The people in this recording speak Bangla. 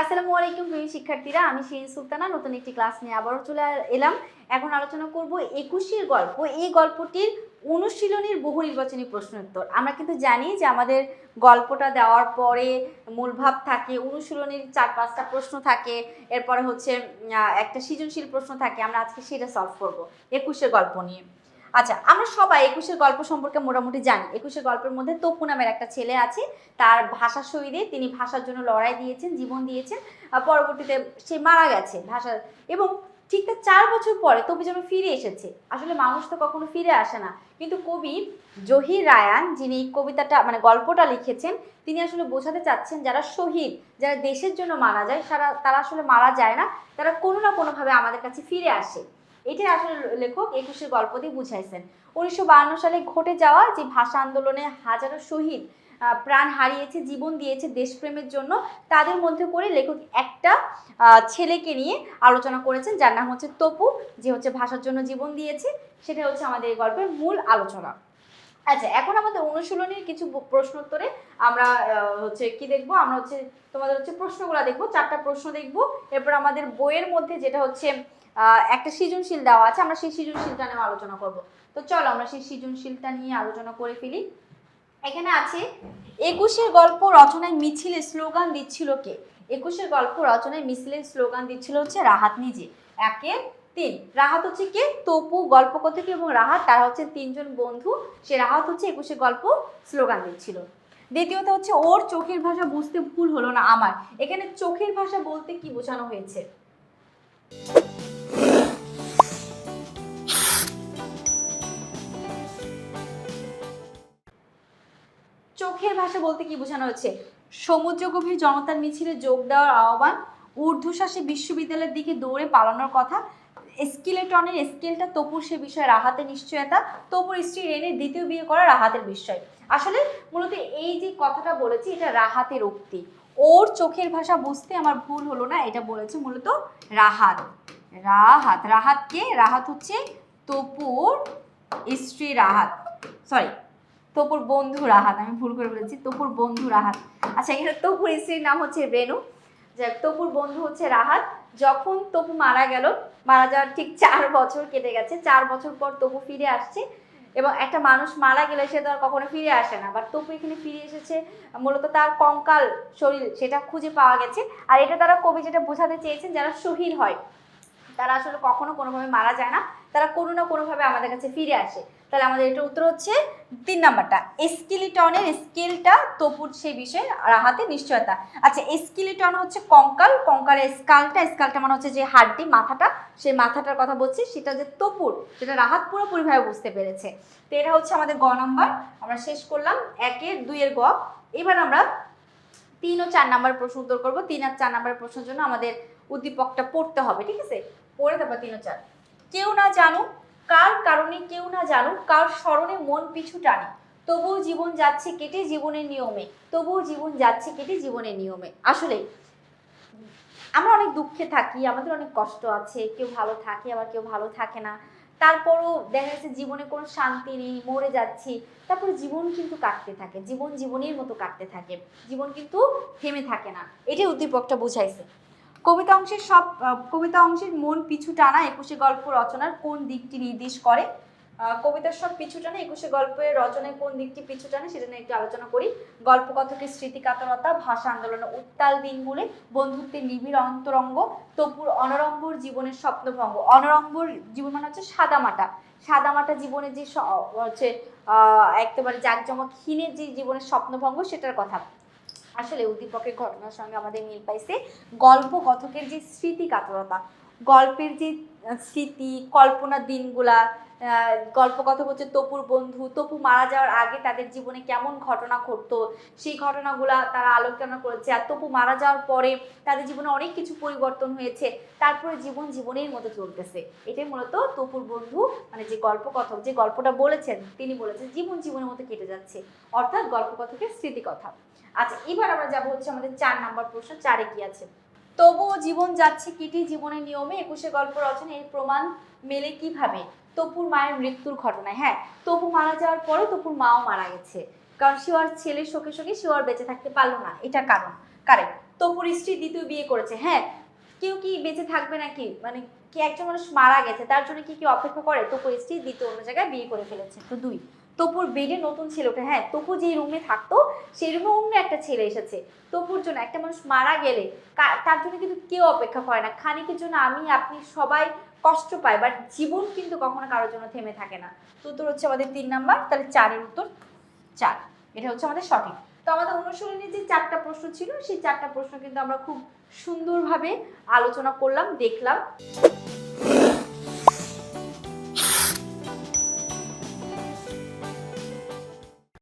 আসসালামু আলাইকুম প্রিয় শিক্ষার্থীরা, আমি শিরিন সুলতানা, নতুন একটি ক্লাস নিয়ে আবারও চলে এলাম। এখন আলোচনা করব একুশের গল্প। এই গল্পটির অনুশীলনীর বহু নির্বাচনী প্রশ্ন উত্তর। আমরা কিন্তু জানি যে আমাদের গল্পটা দেওয়ার পরে মূলভাব থাকে, অনুশীলনীর চার পাঁচটা প্রশ্ন থাকে, এরপরে হচ্ছে একটা সৃজনশীল প্রশ্ন থাকে। আমরা আজকে সেটা সলভ করব একুশের গল্প নিয়ে। আচ্ছা আমরা সবাই একুশের গল্প সম্পর্কে মোটামুটি জানি। একুশের গল্পের মধ্যে তপু নামের একটা ছেলে আছে। তার ভাষা শহীদে তিনি ভাষার জন্য লড়াই দিয়েছেন, জীবন দিয়েছেন। পরবর্তীতে সে মারা গেছে ভাষা এবং ঠিক তার চার বছর পরে তবু যেন ফিরে এসেছে। আসলে মানুষ তো কখনো ফিরে আসে না। কিন্তু কবি জহির রায়ান, যিনি কবিতাটা মানে গল্পটা লিখেছেন, তিনি আসলে বোঝাতে চাচ্ছেন যারা শহীদ, যারা দেশের জন্য মারা যায় তারা তারা আসলে মারা যায় না। তারা কোনো না কোনোভাবে আমাদের কাছে ফিরে আসে। এটাই আসলে লেখক একুশের গল্প দিয়ে বুঝাইছেন। উনিশশো বায়ান্ন সালে ঘটে যাওয়া যে ভাষা আন্দোলনে হাজারো শহীদ প্রাণ হারিয়েছে, জীবন দিয়েছে দেশপ্রেমের জন্য, তাদের মধ্যে করে লেখক একটা ছেলেকে নিয়ে আলোচনা করেছেন, যার নাম হচ্ছে তপু, যে হচ্ছে ভাষার জন্য জীবন দিয়েছে সেটা হচ্ছে আমাদের এই গল্পের মূল আলোচনা। আচ্ছা এখন আমাদের অনুশীলনীর কিছু প্রশ্ন উত্তরে আমরা হচ্ছে কি দেখব? আমরা হচ্ছে তোমাদের হচ্ছে প্রশ্নগুলো দেখব, চারটা প্রশ্ন দেখব। এরপর আমাদের বইয়ের মধ্যে যেটা হচ্ছে একটা সৃজনশীল দেওয়া আছে, আমরা সেই সৃজনশীলটা নিয়ে আলোচনা করব। তো চলো, আমরা সেই সৃজনশীলটা নিয়ে আলোচনা করে ফেলি। এখানে আছে, একুশের গল্প রচনায় মিছিলে স্লোগান দিচ্ছিল কে? একুশের গল্প রচনায় মিছিলের স্লোগান দিচ্ছিল হচ্ছে রাহাত নিজে। একে তিন, রাহাত হচ্ছে কে? তপু, গল্প গল্পকথক এবং রাহাত, তারা হচ্ছে তিনজন বন্ধু। সে রাহাত হচ্ছে একুশে গল্প স্লোগান দিচ্ছিল। দ্বিতীয়ত হচ্ছে ওর চোখের ভাষা বুঝতে ভুল হলো না আমার। এখানে চোখের ভাষা বলতে কি বোঝানো হয়েছে? চোখের ভাষা বলতে কি বোঝানো হচ্ছে সমুদ্র গভীর জনতার মিছিলে যোগ দেওয়ার আহ্বান, ঊর্ধ্বশ্বাসে বিশ্ববিদ্যালয়ের দিকে দৌড়ে পালানোর কথা স্কিলেটনের স্কেলটা তপুর সে বিষয়ে রাহাতের নিশ্চয়তা। তপুর স্ত্রী রেনের দ্বিতীয় বিয়ে করা রাহাতের বিষয়। আসলে মূলত এই যে কথাটা বলেছি, এটা রাহাতের উক্তি। ওর চোখের ভাষা বুঝতে আমার ভুল হলো না, এটা বলেছে মূলত রাহাত। রাহাত রাহাত কে? রাহাত হচ্ছে তপুর স্ত্রী রাহাত। সরি তপুর বন্ধু রাহাত, আমি ভুল করে বলেছি, তপুর বন্ধু রাহাত। আচ্ছা এখানে তপুর স্ত্রীর নাম হচ্ছে রেনু যে তপুর বন্ধু হচ্ছে রাহাত। যখন তবু মারা গেল, মারা যাওয়ার ঠিক চার বছর কেটে গেছে, চার বছর পর তবু ফিরে আসছে এবং একটা মানুষ মারা গেলে সে তো আর কখনো ফিরে আসে না। বাট তবু এখানে ফিরে এসেছে, মূলত তার কঙ্কাল শরীর, সেটা খুঁজে পাওয়া গেছে। আর এটা তারা কবি যেটা বোঝাতে চেয়েছেন, যারা শহীদ হয় তারা আসলে কখনো কোনোভাবে মারা যায় না। তারা কোনো না কোনোভাবে আমাদের কাছে ফিরে আসে। তাহলে আমাদের এটা উত্তর হচ্ছে তিন নাম্বারটা। স্কিলিটনের স্কেলটা তপুর সেই বিষয়ে রাহাতে নিশ্চয়তা। আচ্ছা স্কিলিটন হচ্ছে কঙ্কাল। কঙ্কালের স্কালটা স্কালটা মানে হচ্ছে যে হাড্ডি, মাথাটা। সেই মাথাটার কথা বলছি, সেটা যে তপুর, সেটা রাহাত পুরোপুরিভাবে বুঝতে পেরেছে। তো এটা হচ্ছে আমাদের গ নাম্বার। আমরা শেষ করলাম। একের, দুইয়ের গ। এবার আমরা তিন ও চার নাম্বার প্রশ্ন উত্তর করব। তিন আর চার নাম্বার প্রশ্নের জন্য আমাদের উদ্দীপকটা পড়তে হবে, ঠিক আছে? পড়ে তারপর তিন চার। কেউ না জানুক, কার কারণে কেউ না জানুক, কার স্মরণে মন পিছু টানে। তবুও জীবন যাচ্ছে কেটে জীবনের নিয়মে, তবুও জীবন যাচ্ছে কেটে জীবনের নিয়মে। আসলে, আমরা অনেক দুঃখে থাকি, আমাদের অনেক কষ্ট আছে, কেউ ভালো থাকে, আবার কেউ ভালো থাকে না। তারপরও দেখা যাচ্ছে জীবনে কোনো শান্তি নেই, মরে যাচ্ছি, তারপরে জীবন কিন্তু কাটতে থাকে, জীবন জীবনের মতো কাটতে থাকে, জীবন কিন্তু থেমে থাকে না। এটাই উদ্দীপকটা বুঝাইছে। কবিতা অংশের সব কবিতা অংশের মন পিছু টানা একুশে গল্প রচনার কোন দিকটি নির্দেশ করে? কবিতার সব পিছু টানে একুশে গল্পের রচনায় কোন দিকটি পিছু টানে সেটা নিয়ে একটু আলোচনা করি। গল্পকথকের স্মৃতিকাতরতা ভাষা আন্দোলনের উত্তাল দিনগুলি বন্ধুত্বের নিবিড় অন্তরঙ্গ, তপুর অনরম্বর জীবনের স্বপ্নভঙ্গ। অনরম্বর জীবন মানে হচ্ছে সাদামাটা সাদামাটা জীবনের যে হচ্ছে একেবারে জাঁকজমকহীনের যে জীবনের স্বপ্নভঙ্গ সেটার কথা। আসলে উদ্দীপকের ঘটনার সঙ্গে আমাদের মিল পাইছে গল্প কথকের যে স্মৃতি কাতরতা গল্পের যে স্মৃতি কল্পনার দিনগুলা গল্প কথা হচ্ছে তপুর বন্ধু, তপু মারা যাওয়ার আগে তাদের জীবনে কেমন ঘটনা ঘটতো, সেই ঘটনাগুলা তারা আলোচনা করেছে। আর তপু মারা যাওয়ার পরে তাদের জীবনে অনেক কিছু পরিবর্তন হয়েছে, তারপরে জীবন জীবনের মতো চলতেছে। এটাই মূলত তপুর বন্ধু মানে যে গল্প কথক যে গল্পটা বলেছেন, তিনি বলেছেন, জীবন জীবনের মতো কেটে যাচ্ছে। অর্থাৎ গল্প কথকের স্মৃতি কথা আচ্ছা এবার আমরা যাব হচ্ছে আমাদের চার নাম্বার প্রশ্ন, চারে কি আছে? তবুও জীবন যাচ্ছে কিটি জীবনের নিয়মে, একুশে গল্প রচনা এর প্রমাণ মেলে কীভাবে? তপুর মায়ের মৃত্যুর ঘটনায় হ্যাঁ তপু মারা যাওয়ার পরে তপুর মাও মারা গেছে। কারণ আর ছেলের শোকে শোকে আর বেঁচে থাকতে পারল না, এটা কারণ। কারেক্ট তপুর স্ত্রী দ্বিতীয় বিয়ে করেছে হ্যাঁ কেউ কি বেঁচে থাকবে নাকি? মানে কি একজন মানুষ মারা গেছে, তার জন্য কি কেউ অপেক্ষা করে? তপুর স্ত্রী দ্বিতীয় অন্য জায়গায় বিয়ে করে ফেলেছে। তো দুই তপুর বেডে নতুন ছেলে ওঠে। হ্যাঁ তপু যে রুমে থাকতো, সেই রুমে অন্য একটা ছেলে এসেছে। তপুর জন্য একটা মানুষ মারা গেলে তার জন্য কিন্তু কেউ অপেক্ষা করে না। খানিকের জন্য আমি, আপনি সবাই কষ্ট পাই বাট জীবন কিন্তু কখনো কারোর জন্য থেমে থাকে না। তো উত্তর হচ্ছে আমাদের তিন নাম্বার, তাহলে চারের উত্তর চার। এটা হচ্ছে আমাদের সঠিক। তো আমাদের অনুশীলনী যে চারটা প্রশ্ন ছিল, সেই চারটা প্রশ্ন কিন্তু আমরা খুব সুন্দরভাবে আলোচনা করলাম, দেখলাম।